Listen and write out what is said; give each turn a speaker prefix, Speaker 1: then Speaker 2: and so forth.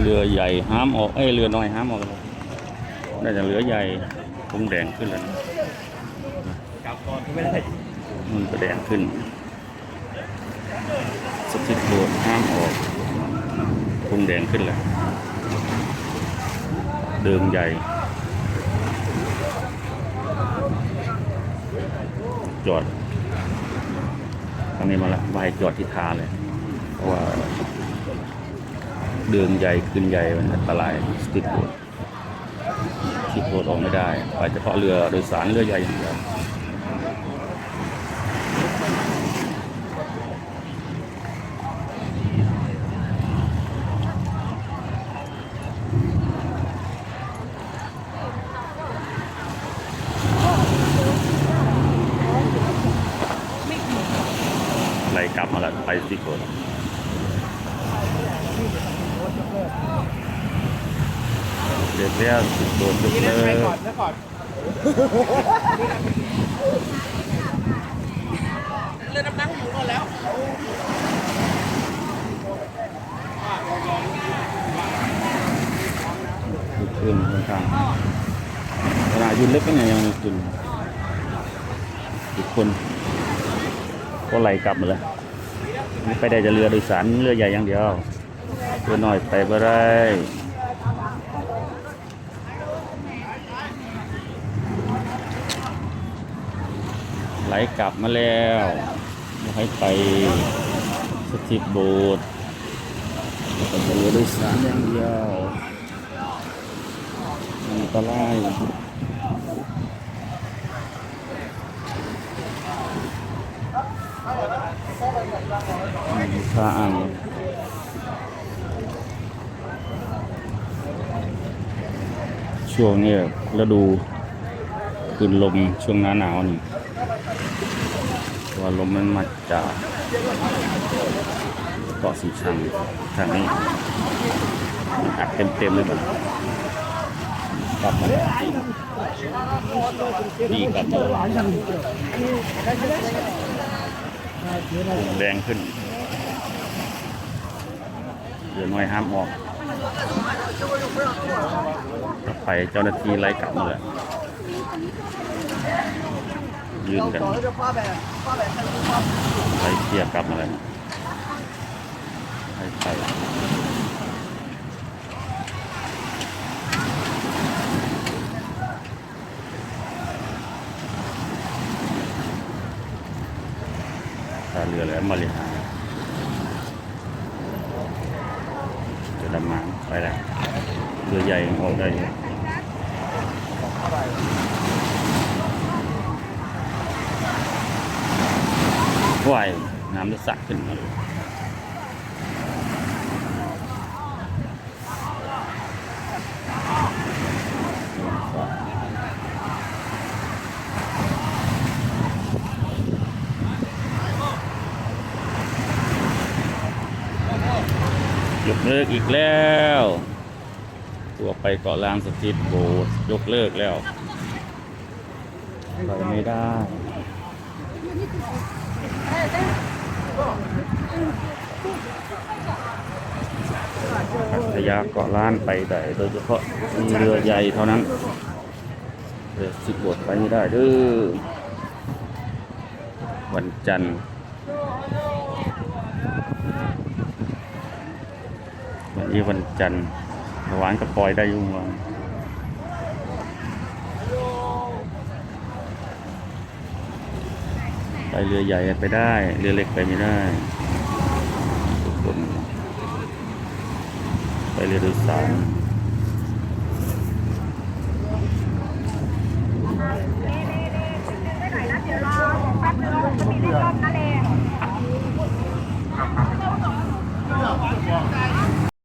Speaker 1: เรือใหญ่ห้ามออกเอ้เรือน้อยห้ามออกเลยน่าจะเรือใหญ่คงแดงขึ้นแล้วนะ
Speaker 2: กลับก่อนไม่ได้
Speaker 1: มันก็แดงขึ้นสถิตโบสถ์ห้ามออกคงแดงขึ้นแล้วเดิมใหญ่ จอดทางนี้มาละมาให้จอดที่ทาเลย เพราะว่า เดิมใหญ่ขึ้นใหญ่มันอันตรายสติดโบดสติดโบดออกไม่ได้ไปเฉพาะเรือโดยสารเรือใหญ่อย่างเดียวไหลกลับมาแล้วไปสติดโดเด็กแล้วสติดโบดยก
Speaker 2: นี่
Speaker 1: เลิ
Speaker 2: นะไป
Speaker 1: ก
Speaker 2: ก่อนนะก่อนเรือดำน้ำอยู่ก่อนแล้ว
Speaker 1: ขึ้นค่อนข้างขนาดยุนเล็กก็ยังยังขึ้นอีกคนก็ไหลกลับมาเลยไม่ไปได้จะเรือโดยสารเรือใหญ่อย่างเดียวเรือน้อยไปบ่ได้ ไหลกลับมาแล้วไม่ให้ไปสถิตโบสถ์เป็นเรือโดยสารอย่างเดียวอันตรายท่าอ่างช่วงนี้ฤดูคืนลมช่วงหน้าหนาวนี่ ว่าลมมันมาจากเกาะสีชังทางนี้อัดเต็มๆเลยแบบกลับมานี่กลับมาแรงขึ้นเรือน้อยห้ามออกต่อไปเจ้าหน้าที่ไล่กลับเลย ยืนกันไล่เคลียร์กลับมาเลยให้ไปท่าเรือแหลมมาริหาจะดำน้ำไปแล้วเรือใหญ่ออกได้ ว่ายน้ำจะสักขึ้นมาเลยยกเลิกอีกแล้ว ตัวไปเกาะลางสถิตโบสยกเลิกแล้วไปไม่ได้พั ทยาเกาะล้านไปได้โดยเฉพาะมีเรือใหญ่เท่านั้นเรือสิบบสถ์ไปไม่ได้ด้อวันจันทร์วันนี้วันจันทร์หวานกับปอยได้ยุ่งวา ไปเรือใหญ่ไปได้ เรือเล็กไปไม่ได้ทุกคนไปเรือโดยสาร